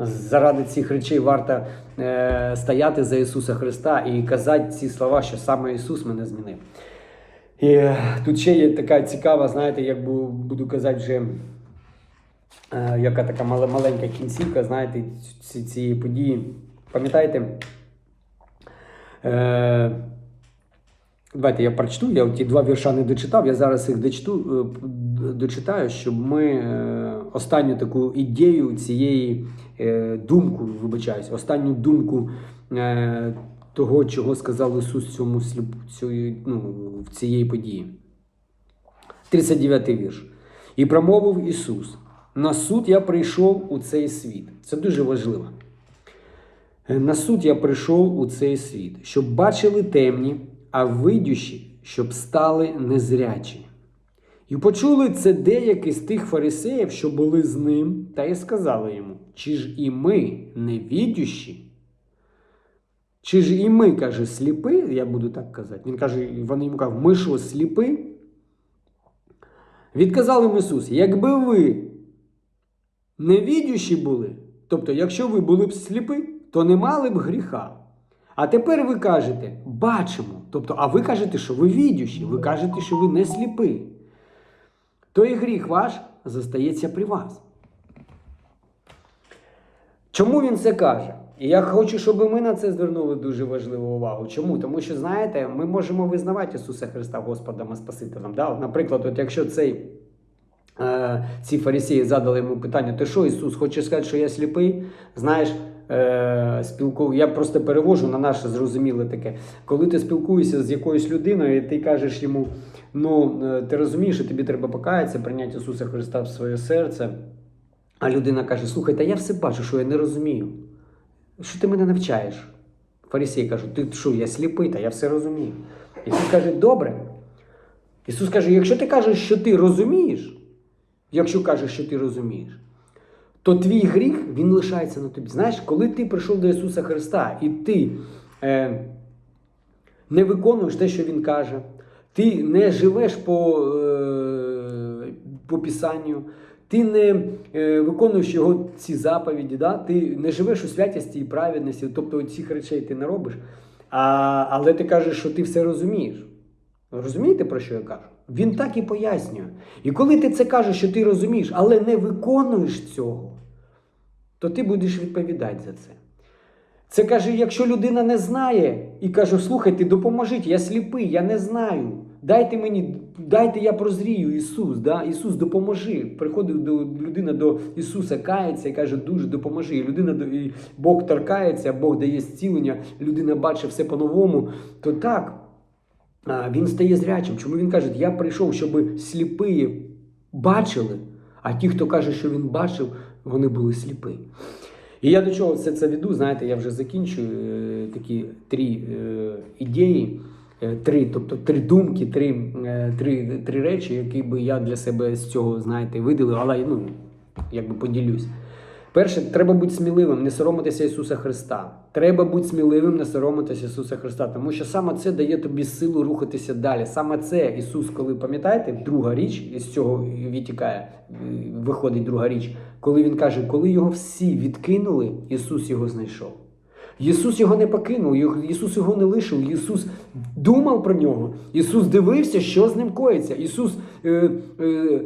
Заради цих речей варто е, стояти за Ісуса Христа і казати ці слова, що саме Ісус мене змінив. І е, тут ще є така цікава, знаєте, як бу- буду казати вже, е, яка така маленька кінцівка, знаєте, ці- цієї події. Пам'ятаєте? Е, Давайте я прочту, я ті два вірша не дочитав, я зараз їх дочту, е, дочитаю, щоб ми е, останню таку ідею цієї е, думку, вибачаюсь, останню думку е, того, чого сказав Ісус цьому сліп, цієї, ну, в цієї події. 39 вірш. І промовив Ісус: На суд я прийшов у цей світ. Це дуже важливо. Е, На суд я прийшов у цей світ, щоб бачили темні, а видющі, щоб стали незрячі. І почули це деякі з тих фарисеїв, що були з ним, та й сказали йому: Чи ж і ми не відющі? Чи ж і ми, каже, сліпи? Я буду так казати. Він каже, вони йому кажуть, ми що, сліпи? Відказав їм Ісус, якби ви невідющі були, тобто, якщо ви були б сліпи, то не мали б гріха. А тепер ви кажете, бачимо. Тобто, а ви кажете, що ви відющі, ви кажете, що ви не сліпи. То і гріх ваш застається при вас. Чому він це каже? І я хочу, щоб ми на це звернули дуже важливу увагу. Чому? Тому що, знаєте, ми можемо визнавати Ісуса Христа Господом і Спасителем. Да? Наприклад, от якщо цей, е, ці фарисеї задали йому питання, ти що, Ісус, хочеш сказати, що я сліпий? Знаєш, е, спілку... я просто перевожу на наше зрозуміле таке. Коли ти спілкуєшся з якоюсь людиною, і ти кажеш йому, ну, е, ти розумієш, що тобі треба покаятися, прийняти Ісуса Христа в своє серце. А людина каже: слухай, та я все бачу, що я не розумію. Що ти мене навчаєш? Фарисей каже, ти що, я сліпий, та я все розумію. Ісус каже, добре. Ісус каже, якщо ти кажеш, що ти розумієш, якщо кажеш, що ти розумієш, то твій гріх він лишається на тобі. Знаєш, коли ти прийшов до Ісуса Христа і ти е, не виконуєш те, що Він каже, ти не живеш по, е, по Писанню, ти не е, виконуєш його ці заповіді, да? ти не живеш у святості і праведності, тобто цих речей ти не робиш, а, але ти кажеш, що ти все розумієш. Розумієте, про що я кажу? Він так і пояснює. І коли ти це кажеш, що ти розумієш, але не виконуєш цього, то ти будеш відповідати за це. Це каже, якщо людина не знає і каже, слухайте, допоможіть, я сліпий, я не знаю. Дайте мені, дайте я прозрію, Ісус, да? Ісус, допоможи. Приходить до людина до Ісуса, кається і каже, дуже допоможи. І людина і Бог торкається, Бог дає зцілення, людина бачить все по-новому, то так. Він стає зрячим. Чому він каже, я прийшов, щоб сліпі бачили, а ті, хто каже, що він бачив, вони були сліпі. І я до чого все це веду, знаєте, я вже закінчую е, такі три е, ідеї, е, три, тобто три думки, три, три, три речі, які би я для себе з цього, знаєте, виділив, але ну, якби поділюсь. Перше, треба бути сміливим, не соромитися Ісуса Христа. Треба бути сміливим, не соромитися Ісуса Христа, тому що саме це дає тобі силу рухатися далі. Саме це Ісус, коли пам'ятаєте, друга річ із цього відтікає, е, виходить друга річ, коли Він каже, коли його всі відкинули, Ісус його знайшов. Ісус його не покинув, Ісус його не лишив, Ісус думав про нього, Ісус дивився, що з ним коїться. Ісус е, е,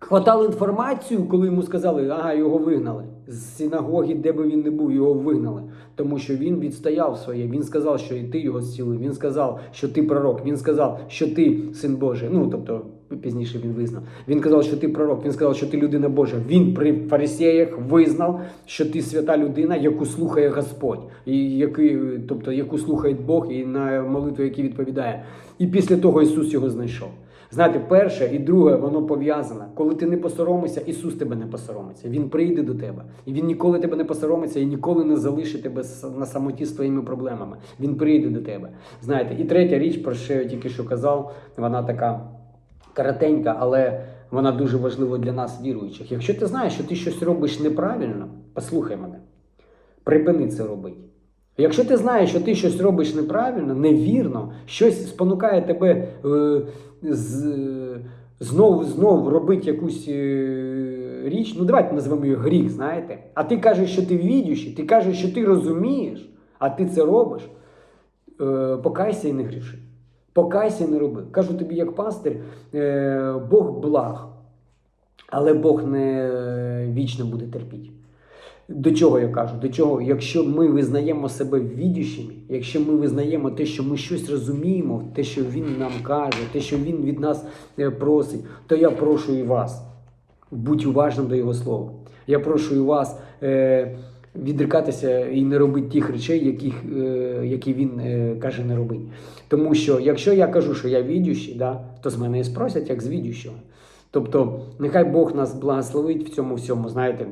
хватав інформацію, коли йому сказали, ага, його вигнали. З синагоги, де би він не був, його вигнали. Тому що він відстояв своє. Він сказав, що і ти його зцілив. Він сказав, що ти пророк. Він сказав, що ти син Божий. Ну тобто пізніше він визнав. Він казав, що ти пророк. Він сказав, що ти людина Божа. Він при фарисеях визнав, що ти свята людина, яку слухає Господь, і який, тобто яку слухає Бог, і на молитву, який відповідає. І після того Ісус його знайшов. Знаєте, перше і друге, воно пов'язане. Коли ти не посоромишся, Ісус тебе не посоромиться. Він прийде до тебе. І Він ніколи тебе не посоромиться і ніколи не залишить тебе на самоті з твоїми проблемами. Він прийде до тебе. Знаєте, і третя річ, про що я тільки що казав, вона така коротенька, але вона дуже важлива для нас, віруючих. Якщо ти знаєш, що ти щось робиш неправильно, послухай мене, припини це робити. Якщо ти знаєш, що ти щось робиш неправильно, невірно, щось спонукає тебе е, з, е, знову знову робити якусь е, річ, ну давайте назвемо її гріх, знаєте. А ти кажеш, що ти відющий, ти кажеш, що ти розумієш, а ти це робиш. Е, покайся і не гріши. Покайся і не роби. Кажу тобі, як пастир, е, Бог благ, але Бог не вічно буде терпіти. До чого я кажу? До чого? Якщо ми визнаємо себе відющими, якщо ми визнаємо те, що ми щось розуміємо, те, що Він нам каже, те, що Він від нас е, просить, то я прошу і вас. Будь уважним до Його слова. Я прошу і вас е, відрікатися і не робити тих речей, яких, е, які він е, каже не робити. Тому що якщо я кажу, що я відющий, да, то з мене і спросять, як з відющого. Тобто, нехай Бог нас благословить в цьому всьому, знаєте.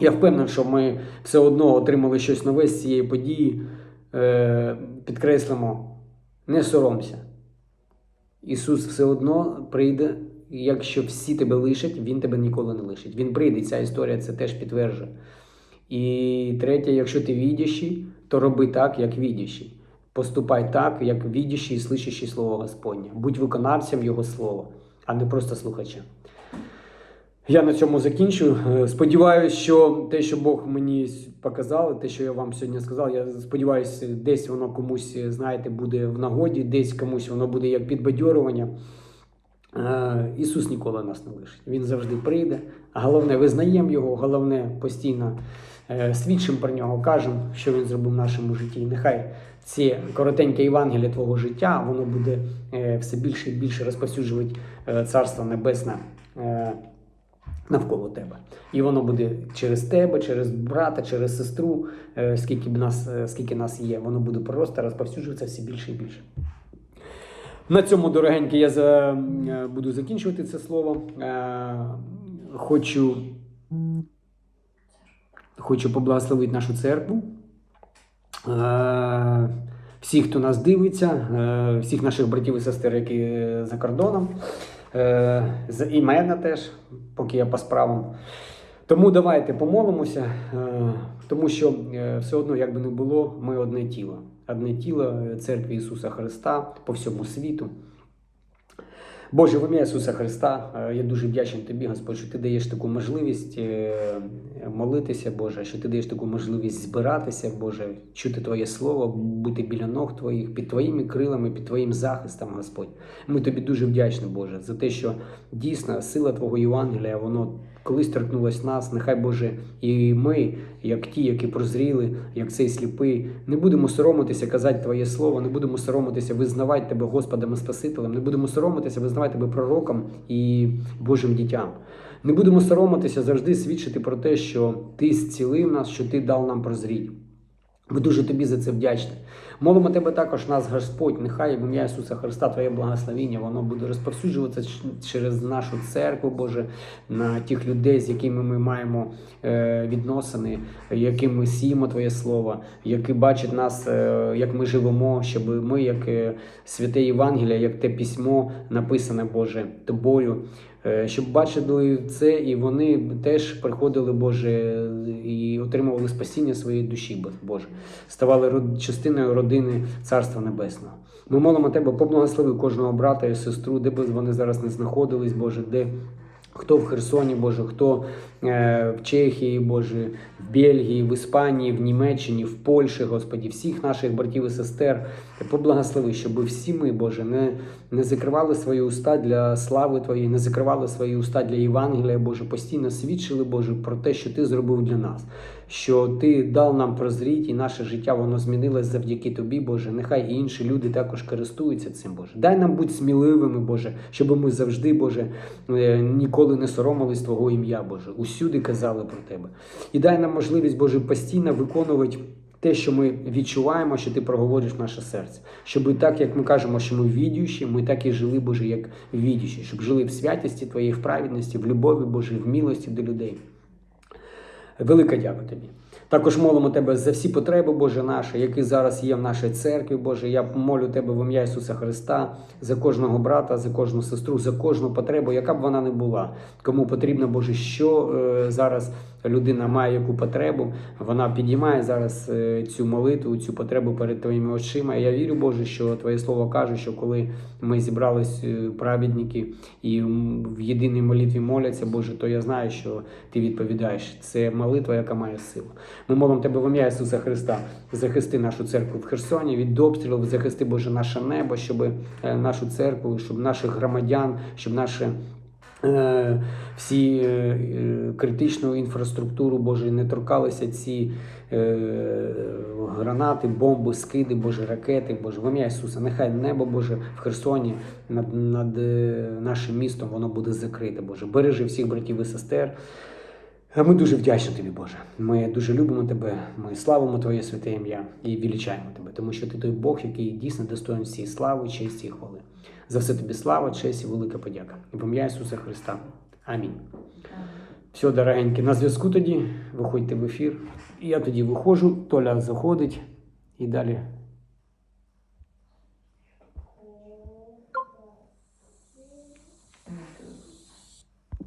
Я впевнений, що ми все одно отримали щось нове з цієї події. Е, підкреслимо, не соромся. Ісус все одно прийде, якщо всі тебе лишать, Він тебе ніколи не лишить. Він прийде, і ця історія це теж підтверджує. І третє, якщо ти відящий, то роби так, як відящий. Поступай так, як відящий і слышащий Слово Господнє. Будь виконавцем Його слова, а не просто слухачем. Я на цьому закінчу. Е, Сподіваюсь, що те, що Бог мені показав, те, що я вам сьогодні сказав, я сподіваюся, десь воно комусь, знаєте, буде в нагоді, десь комусь воно буде як підбадьорювання. Е, Ісус ніколи нас не лишить. Він завжди прийде. Головне, визнаємо Його, головне постійно е, свідчимо про нього, кажемо, що Він зробив в нашому житті. І нехай ці коротеньке Євангеліє твого життя, воно буде е, все більше і більше розповсюджувати е, Царство Небесне. Навколо тебе. І воно буде через тебе, через брата, через сестру, е, скільки б нас, е, скільки нас є, воно буде просто розповсюджуватися все більше і більше. На цьому, дорогенькі, я за, е, буду закінчувати це слово. Хочу, хочу поблагословити нашу церкву. Всіх, хто нас дивиться, всіх наших братів і сестер, які за кордоном. Е, імена теж, поки я по справам. Тому давайте помолимося, е, тому що е, все одно, як би не було, ми одне тіло. Одне тіло церкви Ісуса Христа по всьому світу. Боже, в ім'я Ісуса Христа, е, я дуже вдячний тобі, Господь, що ти даєш таку можливість е, молитися, Боже, що ти даєш таку можливість збиратися, Боже, чути Твоє Слово, бути біля ног Твоїх, під Твоїми крилами, під Твоїм захистом, Господь. Ми тобі дуже вдячні, Боже, за те, що дійсно сила Твого Євангелія, воно колись торкнулось нас. Нехай, Боже, і ми, як ті, які прозріли, як цей сліпий, не будемо соромитися казати Твоє Слово, не будемо соромитися визнавати Тебе Господом і Спасителем, не будемо соромитися визнавати Тебе пророком і Божим дітям. Не будемо соромитися завжди свідчити про те, що Ти зцілив нас, що Ти дав нам прозріти. Ми дуже тобі за це вдячні. Молимо тебе також, нас, Господь, нехай в ім'я Ісуса Христа, Твоє благословіння, воно буде розповсюджуватися через нашу церкву, Боже, на тих людей, з якими ми маємо е, відносини, яким ми сіємо Твоє Слово, які бачать нас, е, як ми живемо, щоб ми, як е, святе Євангелія, як те письмо, написане, Боже, тобою. Е, Щоб бачили це, і вони теж приходили, Боже, і отримували спасіння своєї душі, Боже, ставали частиною родини Царства Небесного. Ми молимо Тебе, поблагослови кожного брата і сестру, де б вони зараз не знаходились, Боже, де хто в Херсоні, Боже, хто е, в Чехії, Боже, в Бельгії, в Іспанії, в Німеччині, в Польщі, Господі, всіх наших братів і сестер, поблагослови, щоб всі ми, Боже, не, не закривали свої уста для слави Твоєї, не закривали свої уста для Євангелія, Боже, постійно свідчили, Боже, про те, що Ти зробив для нас, що Ти дав нам прозріти, і наше життя воно змінилось завдяки Тобі, Боже. Нехай і інші люди також користуються цим, Боже. Дай нам бути сміливими, Боже, щоб ми завжди, Боже, е, ніколи не соромились Твого ім'я, Боже. Усюди казали про Тебе. І дай нам можливість, Боже, постійно виконувати. Те, що ми відчуваємо, що ти проговориш наше серце, щоб так, як ми кажемо, що ми відюючі, ми так і жили, Боже, як відючі, щоб жили в святості Твоєї, в праведності, в любові, Боже, в милості до людей. Велика дяка тобі. Також молимо тебе за всі потреби, Боже наші, які зараз є в нашій церкві, Боже. Я молю тебе в ім'я Ісуса Христа за кожного брата, за кожну сестру, за кожну потребу, яка б вона не була. Кому потрібно, Боже, що е, зараз людина має яку потребу, вона підіймає зараз е, цю молитву, цю потребу перед твоїми очима. Я вірю, Боже, що Твоє слово каже, що коли ми зібрались е, праведники і в єдиній молитві моляться, Боже, то я знаю, що Ти відповідаєш. Це молитва, яка має силу. Ми молимо Тебе в ім'я Ісуса Христа. Захисти нашу церкву в Херсоні від обстрілів, захисти Боже наше небо, щоб е, нашу церкву, щоб наших громадян, щоб наші е, всі е, е, критичну інфраструктуру Боже не торкалися ці е, гранати, бомби, скиди, Боже, ракети, Боже, в ім'я Ісуса. Нехай небо Боже в Херсоні над, над е, нашим містом воно буде закрите, Боже. Бережи всіх братів і сестер. А Ми дуже вдячні тобі, Боже. Ми дуже любимо тебе. Ми славимо Твоє святе ім'я і величаємо тебе, тому що ти той Бог, який дійсно достоїн всієї слави, честі і хвали. За все тобі слава, честь і велика подяка. І ім'я Ісуса Христа. Амінь. Все, дорогенькі, на зв'язку тоді. Виходьте в ефір. І я тоді виходжу, Толя заходить і далі